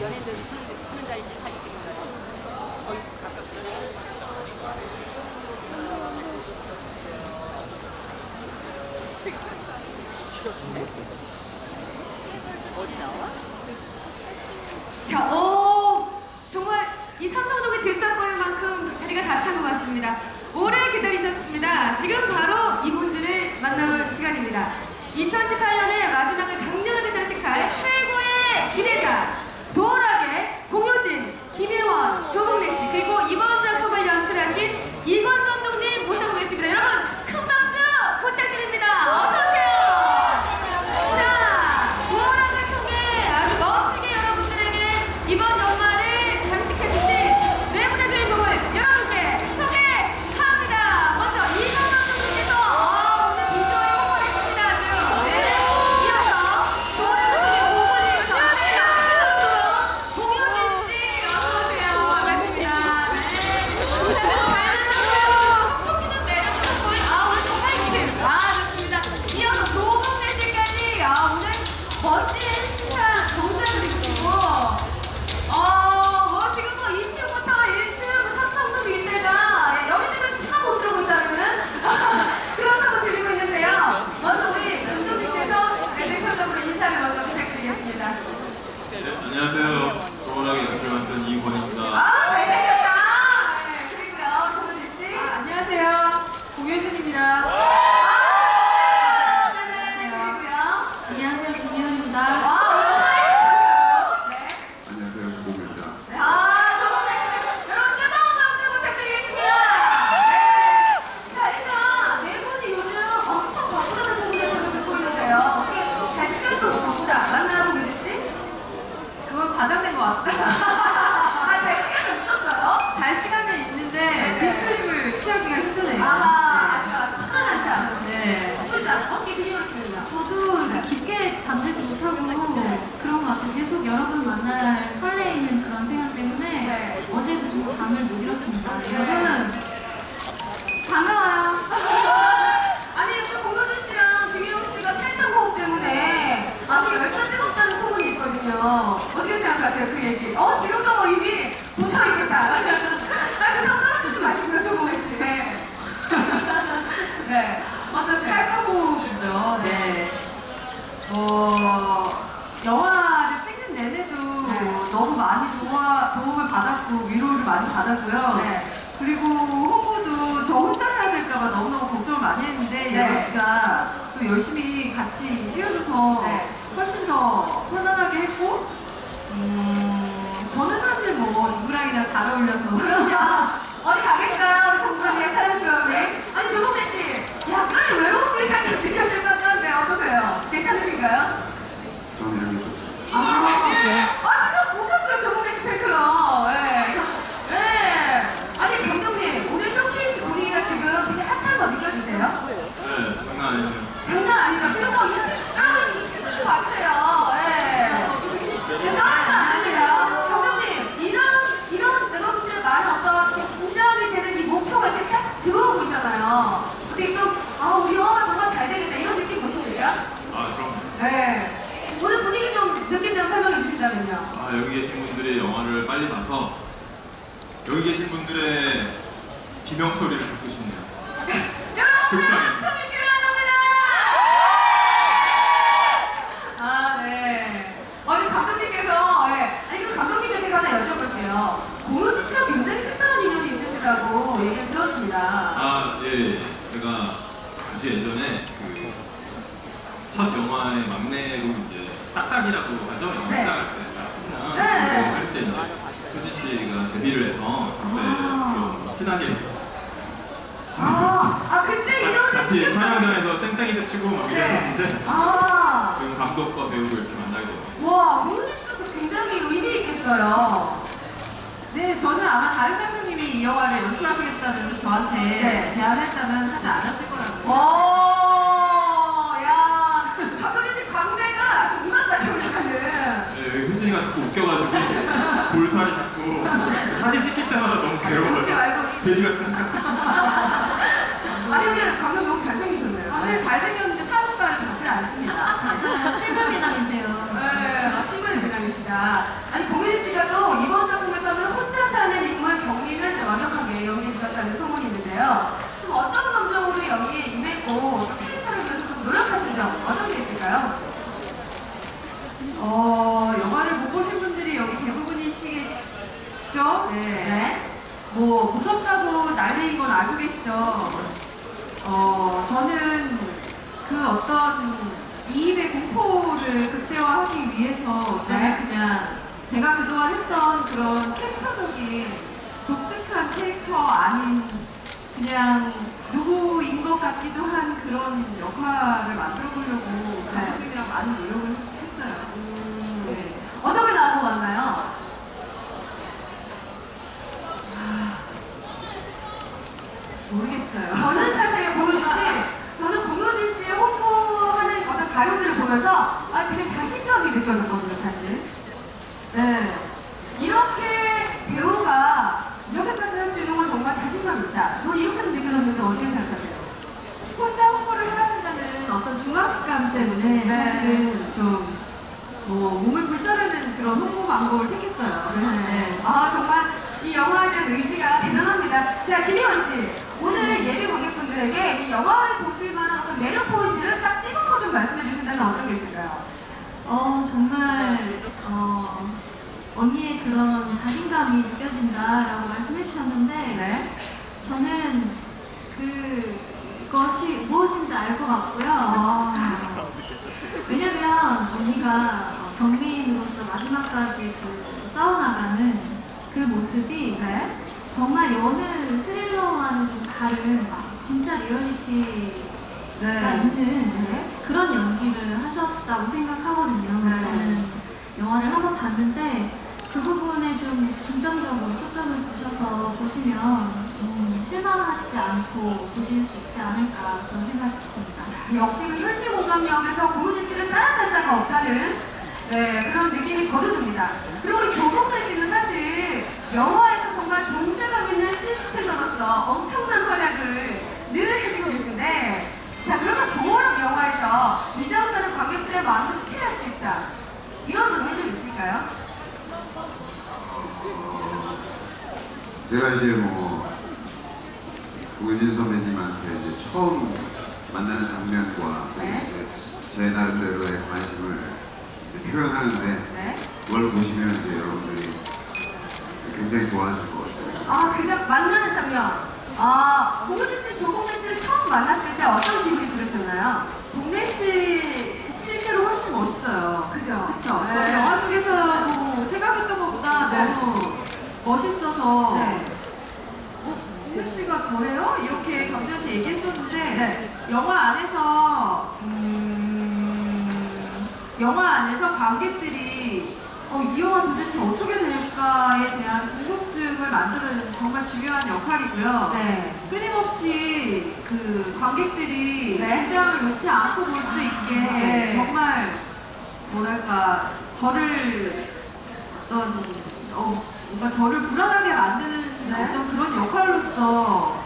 연예인들 다닐 때 사진 찍은 거 거의 가깝게. 어디 나와? 자, 오, 정말 이 삼성동이 들썩거릴 만큼 자리가 다 찬 것 같습니다. 오래 기다리셨습니다. 지금 바로 이분들을 만나볼 시간입니다. 2018년에 마지막을 강렬하게 장식할 최고의 기대자, 반가워요. 아니 요즘 공효진 씨랑 김희영 씨가 찰떡 호흡 때문에 아주 열간 뜨겁다는 소문이 있거든요. 어떻게 생각하세요 그 얘기? 어 지금도 뭐 이미 붙어 있겠다. 아 그럼 떨어지지 마시고요 조공혜 씨. 네. 네. 어떠세요? 찰떡 호흡이죠. 네. 어, 영화를 찍는 내내도 네. 너무 많이 도와, 도움을 받았고 위로를 많이 받았고요. 네. 그리고 저 혼자 해야 될까봐 너무너무 걱정을 많이 했는데 네. 여러 씨가 또 열심히 같이 뛰어줘서 네. 훨씬 더 편안하게 했고 음, 저는 사실 뭐 누구랑이나 잘 어울려서. 어디 가겠어요 우리 공부의 사랑스러운 애. 아니 조공혜 씨 약간의 외로움이 살짝 느껴질 것 같은데 어떠세요? 괜찮으신가요? 저는 이름이 좋습니다. 아, 아 지금 오셨어요 조국대 씨 팬클럽. 네. 저- 네. 아니 감독님 오늘 쇼케이스 분위기가 지금 되게 핫한 거 느껴지세요? 네, 장난 아니네요. 장난 아니죠. 지금 뭐 이층 여러분 이층도 봤어요. 네. 지금 떨어지면 안 되세요. 감독님 이런 이런 여러분들의 많은 어떤 이렇게 긴장이 되는 이 목표가 이렇게 딱 들어오고 있잖아요. 어떻게 좀아 우리 영화 정말 잘 되겠다 이런 느낌 보십니까? 아, 그럼 네. 오늘 분위기 좀 느낀 대로 설명해 주신다면요. 아, 여기 계신 분들이 영화를 빨리 봐서 여기 계신 분들의 비명 소리를 듣고 싶네요. 여러분, 극장에서. 박수이 필요합니다. 아, 네. 아니 감독님께서, 예. 아니 그럼 감독님께 제가 하나 여쭤볼게요. 공효진 씨랑 굉장히 특별한 인연이 있으시다고 얘기를 들었습니다. 아, 예. 제가 아주 예전에 그 첫 영화의 막내로 이제 딱딱이라고 하죠. 영화 네. 시작할 때 네. 그거 할 때는 효진 씨가 데뷔를 해서 그때 아. 좀 친하게 아, 아 그때 인연이 같이 촬영장에서 땡땡이도 치고 막 네. 이랬었는데 아, 지금 감독과 배우를 이렇게 만나게 됐네요. 와, 공효진 씨도 굉장히 의미 있겠어요. 네, 저는 아마 다른 감독님이 이 영화를 연출하시겠다면서 저한테 네. 제안했다면 하지 않았을 거라고 생각해요. 와, 야, 감독님 지금 광대가 지금 이만까지 올라가는. 네, 여기 효진이가 자꾸 웃겨가지고 돌살이 자꾸 사진 찍힐 때마다 너무 웃지 괴로워서 말고. 돼지가 생각하지. 아니 근데 감독 너무 잘생기셨네요. 오늘 잘생겼는데 사진발을 받지 않습니다. 맞아요. 실물 미남이세요. 네, 아, 신발 미남이시다. 좋습니다. 아니 공윤 씨가 또 이번 작품에서는 혼자 사는 인물 경민을 좀 완벽하게 연기해 주셨다는 소문이 있는데요. 좀 어떤 감정으로 연기에 임했고 또 캐릭터를 위해서 좀 노력하신 점 어떤 게 있을까요? 어, 영화를 못 보신 분들이 여기 대부분이시겠죠? 네. 네. 뭐 무섭다고 난리인 건 알고 계시죠? 어, 저는 그 어떤 이입의 공포를 극대화하기 위해서 어쩌면 네. 그냥 제가 그동안 했던 그런 캐릭터적인 독특한 캐릭터 아닌 그냥 누구인 것 같기도 한 그런 역할을 만들어 보려고 감독님이랑 많은 노력을 했어요. 네. 어떻게 나온 것 같나요? 모르겠어요. 저는 사실 공효진 씨, 저는 공효진 씨의 홍보하는 어떤 자료들을 보면서 아, 되게 자신감이 느껴졌거든요, 사실. 네. 이렇게 배우가 이렇게까지 할 수 있는 건 정말 자신감 있다. 저는 이렇게 좀 느껴졌는데 어떻게 생각하세요? 혼자 홍보를 해야 한다는 어떤 중압감 때문에 네. 사실은 좀 뭐, 몸을 불사르는 그런 홍보 방법을 택했어요. 네. 아 정말 이 영화에 대한 의지가 대단합니다. 자 김희원 씨 오늘 예비 관객분들에게 이 영화를 보실 만한 어떤 매력 포인트를 딱 찍어서 좀 말씀해 주신다면 어떤 게 있을까요? 어, 정말, 어, 언니의 그런 자신감이 느껴진다라고 말씀해 주셨는데, 네. 저는 그것이 무엇인지 알 것 같고요. 왜냐면 언니가 어, 경미인으로서 마지막까지 그 싸워나가는 그 모습이 네. 정말 여느 스릴러와는 좀 다른 진짜 리얼리티가 네. 있는 그런 연기를 하셨다고 생각하거든요. 네. 저는 영화를 한번 봤는데 그 부분에 좀 중점적으로 초점을 두셔서 보시면 음, 실망하시지 않고 보실 수 있지 않을까 그런 생각이 듭니다. 역시 그 현실 공감력에서 고우진 씨를 따라갈 자가 없다는 네, 그런 느낌이 저도 듭니다. 그리고 조동근 씨는 사실 영화에서 정말 존재감 있는 시스템으로서 엄청난 활약을 늘 해주고 계신데 자 그러면 도어락 영화에서 이 장면은 관객들의 마음을 스틸할 수 있다. 이런 장면이 좀 있을까요? 제가 이제 뭐 우진 선배님한테 이제 처음 만나는 장면과 네. 이제 제 나름대로의 관심을 이제 표현하는데 네. 그걸 보시면 이제 여러분들이 굉장히 같습니다. 아, 그냥 만나는 장면. 아, 고우진 씨, 조동근 씨를 처음 만났을 때 어떤 기분이 들으셨나요? 동네 씨 실제로 훨씬 멋있어요. 그죠? 그쵸? 네. 저는 영화 속에서도 생각했던 것보다 네. 너무 멋있어서 네. 어, 동네 씨가 저래요? 이렇게 감독한테 얘기했었는데 네. 영화 안에서 음, 영화 안에서 관객들이 어, 이 영화 도대체 어떻게 될까에 대한 궁금 증을 만들어내는 정말 중요한 역할이고요. 네. 끊임없이 그 관객들이 네. 긴장을 놓지 않고 볼 수 있게 네. 정말 뭐랄까 저를 어떤 어, 뭔가 저를 불안하게 만드는 네. 어떤 그런 역할로서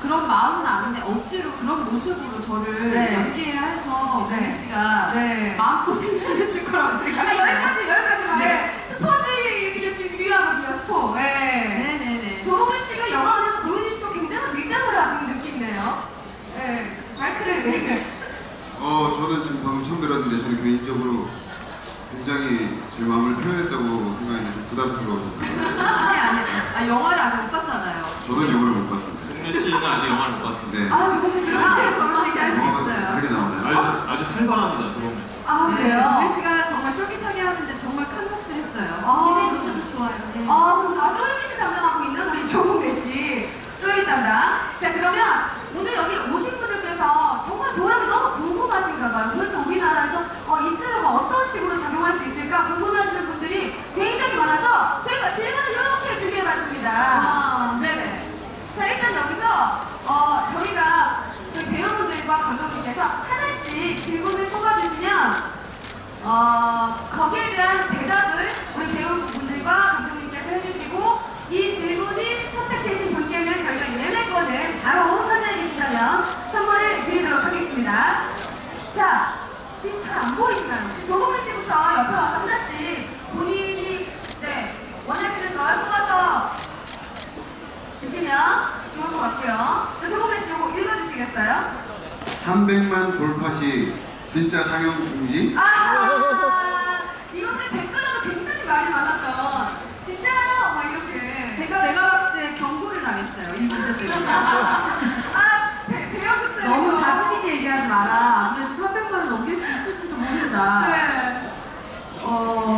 그런 마음은 아는데 억지로 그런 모습으로 저를 네. 연기해야 해서 네. 네. 씨가 네. 마음고생을 했을 거라고 아, 생각해요. 여기까지, 여기까지 하고요. 그 조금만 씨 요거 읽어주시겠어요? 300만 돌파 시 진짜 상영 중지? 아, 이거 사실 댓글로도 굉장히 많이 많았죠. 진짜요? 막 이렇게. 제가 메가박스에 경고를 당했어요. 이 문제 때문에. 아, 너무 자신있게 얘기하지 마라. 아무래도 300만 원 넘길 수 있을지도 모른다. 네. 어,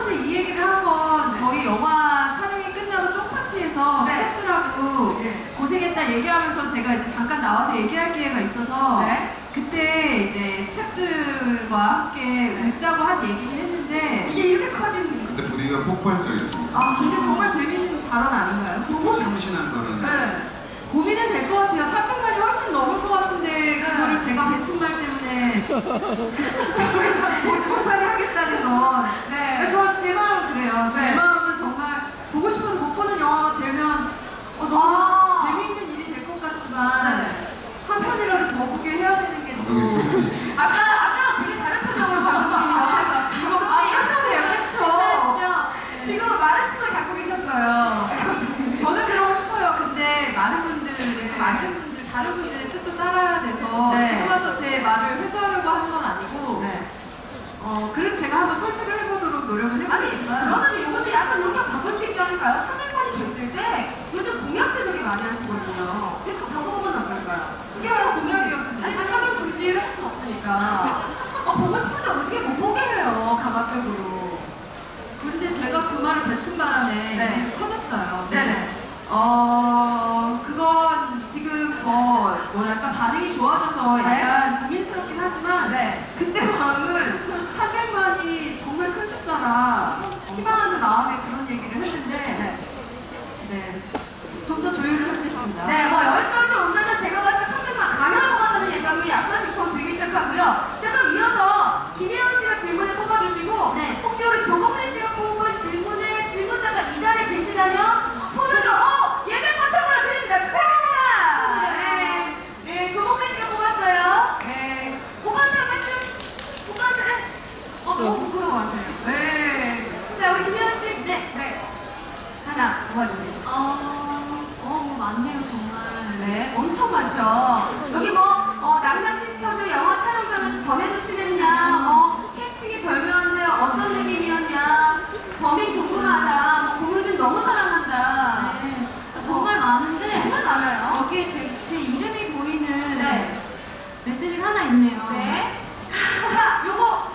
사실 이 얘기를 한번 저희 영화 촬영이 끝나고 쪽파티에서 네. 스태프들하고 네. 고생했다 얘기하면서 제가 이제 잠깐 나와서 얘기할 기회가 있어서 네. 그때 이제 스태프들과 함께 웃자고 한 얘기긴 했는데 이게 이렇게 커진. 그때 분위기가 폭발적이었습니다. 아 근데 정말 재밌는 발언 아닌가요? 너무 참신한 발언을 네. 고민은 될 것 같아요. 300만이 훨씬 넘을 것 같은데 그거를 제가 뱉은 말 때문에 보지 못하게 하겠다는 건 네. 저 제 마음은 그래요. 제 네. 마음은 정말 보고 싶어서 못 보는 영화가 되면 어, 너무 아. 재미있는 일이 될 것 같지만 네. 한 편이라도 더 보게 해야 되는 게또 표정이지. 아까, 아까랑 되게 다른 표정으로 감독님이 옆에서. 이거 아 캡처돼요 캡처. 괜찮으시죠? 지금 마른 침을 갖고 계셨어요. 저는 그러고 싶어요. 근데 많은 분들, 또 많은 분들, 다른 분들의 뜻도 따라야 돼서 네. 지금 와서 제 말을 회수하려고 하는 건 아니고 네. 어 그래서 제가 한번 설득을 해보도록 노력을 아니, 해보겠지만 그러면 이것도 약간 이렇게 바꿀 수 있지 않을까요? 300만이 됐을 때 요즘 공약도 되게 많이 하시거든요. 그 방법은 어떨까요? 그게 바로 공약이었습니다. 아니, 사람을 금지를 할 수는 없으니까. 어, 보고 싶은데 어떻게 못 보게 해요, 감압적으로. 근데 제가 그 말을 뱉은 바람에 네. 일이 커졌어요. 네네. 어 그건 지금 더 뭐랄까 반응이 좋아져서 네. 약간 고민스럽긴 하지만 네. 그때 마음은 300만이 숫자라 희망하는 마음에 그런 얘기를 했는데 네. 좀 더 조율을 해보겠습니다. 네, 뭐 여기까지 온다면 제가 봤을 때 300만 가능할 것 같다는 예감이 약간씩 좀 들기 시작하고요. 자, 그럼 이어서 김혜연 씨가 질문을 뽑아주시고, 네. 혹시 우리 조범래 씨가 뽑은 질문에 질문자가 이 자리에 계시다면 손으로 어, 예매권 선물로 드립니다. 축하드립니다. 네, 네, 조범래 씨가 뽑았어요. 네, 오빠한테 한 말씀. 오빠한테. 네. 어, 너무 부끄러워하세요. 네. 자, 우리 김혜연 씨. 네, 네. 하나 뽑아주세요. 어, 어, 뭐 많네요, 정말. 네, 엄청 많죠. 여기 뭐, 어, 낭낭 시스터즈 영화 촬영장은 전에도 친했냐, 뭐, 캐스팅이 절묘한데 어떤 느낌이었냐, 더빙 궁금하다, 뭐, 공효진 너무 사랑한다. 네, 정말 많은데, 정말 많아요. 여기에 제, 제 이름이 보이는 네. 메시지가 하나 있네요. 네. 자, 요거,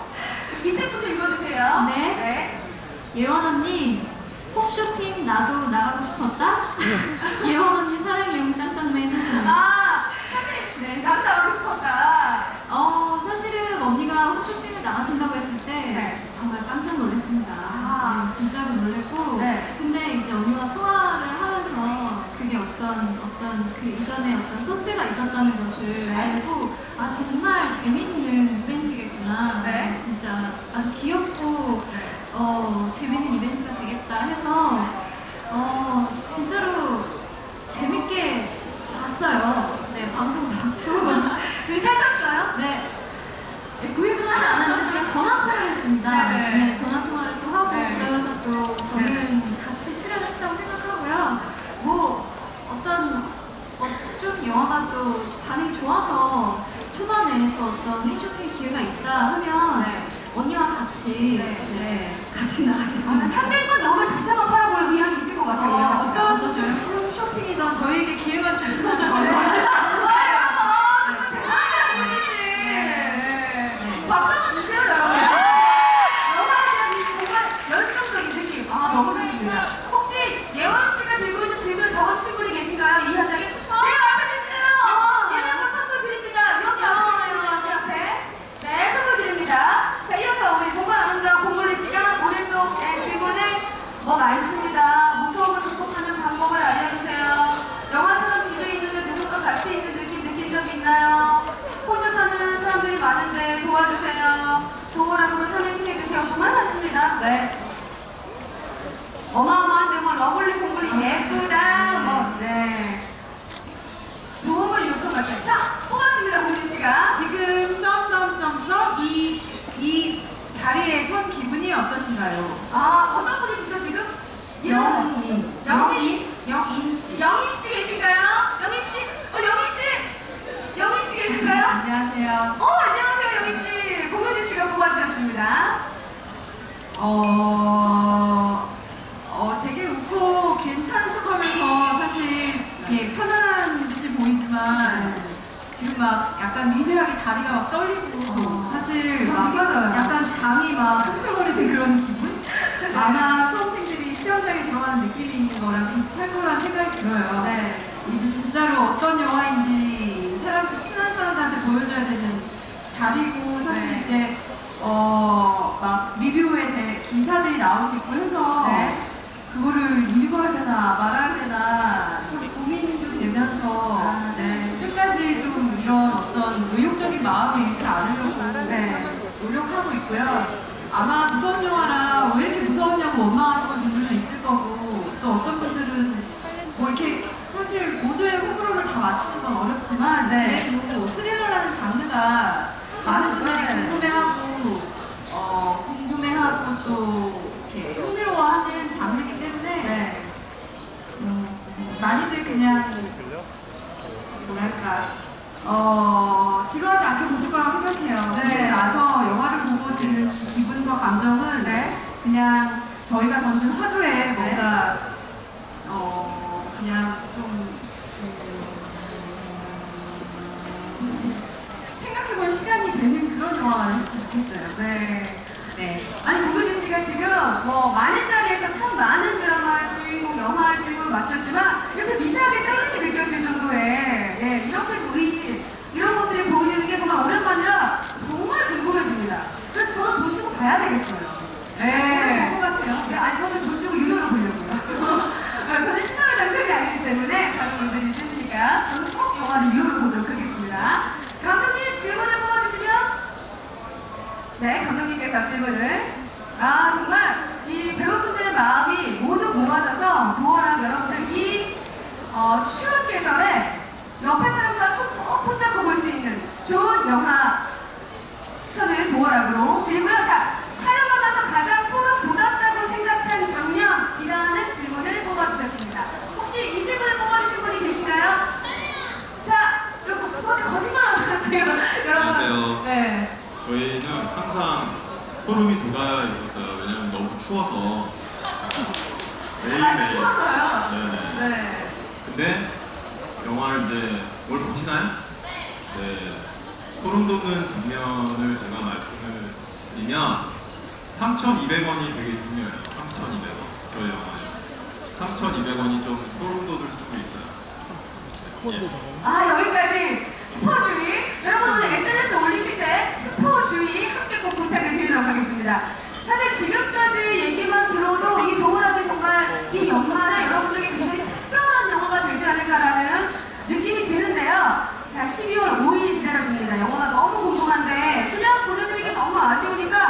밑에 분도 읽어주세요. 네. 네. 예원 언니, 홈쇼핑 나도 나가고 싶었다? 예원 언니 사랑용 짱짱맨 해주는. 아, 사실, 네. 나도 나가고 싶었다. 어, 사실은 언니가 홈쇼핑을 나가신다고 했을 때 네. 정말 깜짝 놀랐습니다. 아. 네, 진짜로 놀랬고. 네. 근데 이제 언니와 통화를 하면서 그게 어떤, 어떤 그 이전에 어떤 소스가 있었다는 것을 네. 알고 아, 정말 재밌는 이벤트겠구나. 네. 진짜 아주 귀엽고 네. 어, 재밌는 이벤트가 되겠다 해서 어, 진짜로 재밌게 봤어요. 네, 방송 봤고. 그래서 하셨어요? 네. 네, 하지 않았는데 제가 전화 통화를 했습니다. 네네. 네, 전화 통화를 또 하고 네. 그래서 또 저는 같이 출연을 했다고 생각하고요. 뭐 어떤 어, 좀 영화가 또 반응이 좋아서 초반에 또 어떤 홈쇼핑 기회가 있다 하면 네. 언니와 같이 네. 네, 같이 아, 나가겠습니다. 300만 넘으면 다시 한번 팔아볼 의향이 있을 것 같아요. 어. 어떤 쇼- 쇼핑이든 저희에게 기회만 주시면 저희는 아, 언제나 여러분! 정말 대단해요, 혜진 씨. 네. 박수 한번 주세요, 여러분. 영화에 대한 이 정말 열정적인 느낌. 아, 너무 좋습니다. 혹시 예원 씨가 들고 있는 질문 적어주신 분이 계신가요? 이 현장에? 네, 앞에 계시네요. 예매권 선물 드립니다. 여기 앞에 계십니다. 여기 앞에. 네, 선물 드립니다. 자, 이어서 우리 정말 아름다운 공물리 씨가 오늘 또 네, 질문을 뭐 많습니다. 무서움을 극복하는 방법을 알려주세요. 영화처럼 집에 있는데 누군가 같이 있는 느낌 느낀 적 있나요? 혼자 사는 사람들이 많은데 도와주세요. 도우라고 삼행시 해주세요. 정말 많습니다. 네. 어마어마한데 뭐 러블리 공물리 예쁘다. 뭐, 네. 도움을 요청할게요. 자, 뽑았습니다, 고진 씨가. 지금 점점점점 이, 이 자리에 선 기분이 어떠신가요? 아, 어떤 영인. 영인? 영인 씨. 영인 씨 계신가요? 영인 씨? 어, 영인 씨? 영인 씨 계신가요? 안녕하세요. 어, 안녕하세요, 영인 씨. 공효진 씨가 뽑아주셨습니다. 어, 어, 되게 웃고 괜찮은 척 하면서 사실 이렇게 편안한 듯이 보이지만 지금 막 약간 미세하게 다리가 막 떨리고 사실 저막 느껴져요. 약간 장이 막 흠틀거리는 그런 기분? 아마 수험 시험장에 들어가는 느낌인 거랑 비슷할 거란 생각이 들어요. 네. 이제 진짜로 어떤 영화인지 사람들 친한 사람들한테 보여줘야 되는 자리고 사실 네. 이제 어막 리뷰에 대해 기사들이 나오고 있고 해서 네. 그거를 읽어야 되나 말아야 되나 참 고민도 되면서 아, 네. 끝까지 좀 이런 어떤 의욕적인 마음을 잃지 않으려고 네. 노력하고 있고요. 아마 무서운 영화라 왜 이렇게 무서웠냐고 원망하시는 또 어떤 분들은 뭐 이렇게 사실 모두의 호불호를 다 맞추는 건 어렵지만 네. 그래도 스릴러라는 장르가 많은 분들이 네. 궁금해하고 어, 궁금해하고 또 이렇게 흥미로워하는 장르이기 때문에 네. 음, 많이들 그냥 뭐랄까 어 지루하지 않게 보실 거라고 생각해요. 네. 네. 나서 영화를 보고 드는 기분과 감정은 네. 그냥 저희가 던진 화두에 뭔가 어 그냥 좀 음, 생각해볼 시간이 되는 그런 영화가 됐으면 좋겠어요. 네. 네. 아니 고효진 씨가 지금 뭐 많은 자리에서 참 많은 드라마의 주인공, 영화의 주인공을 맡으셨지만 이렇게 미세하게 떨림이 느껴질 정도의 예, 이렇게 의지 이런 것들이 보여지는 게 정말 오랜만이라 정말 궁금해집니다. 그래서 저는 돈 주고 봐야 되겠어요. 네. 보고 가세요. 네, 아니 저는 돈 주고 유료로 보려고요. 네, 저는 시청의 당첨이 아니기 때문에 다른 분들이 있으시니까 저는 꼭 영화를 유료로 보도록 하겠습니다. 감독님 질문을 뽑아주시면 네, 감독님께서 질문을. 아, 정말 이 배우분들의 마음이 모두 모아져서 도어랑 여러분들 이 어, 추운 계절에 옆에 사람과 손꼭 붙잡고 볼 수 있는 좋은 영화 추천을 도어락으로 그리고요, 자, 촬영하면서 가장 소름 돋았다고 생각한 장면이라는 질문을 뽑아주셨습니다. 혹시 이 질문을 뽑아주신 분이 계신가요? 자, 손에 거짓말하는 것 같아요, 여러분. 안녕하세요. 네. 저희는 항상 소름이 돋아 있었어요. 왜냐면 너무 추워서 아, 매일매일. 추워서요? 네네. 네. 근데 영화를 이제 뭘 보시나요? 네. 소름 돋는 장면을 제가 말씀을 드리면 3,200원이 되게 중요해요. 3,200원. 저희 영화에서. 3,200원이 좀 소름 돋을 수도 있어요. 예. 아 여기까지 스포주의 여러분 오늘 SNS 해보도록 하겠습니다. 사실 지금까지 얘기만 들어도 이 도우라는 정말 이 연말에 여러분들에게 굉장히 특별한 영화가 되지 않을까라는 느낌이 드는데요. 자, 12월 5일이 기다려집니다. 영화가 너무 궁금한데 그냥 보내드리기 너무 아쉬우니까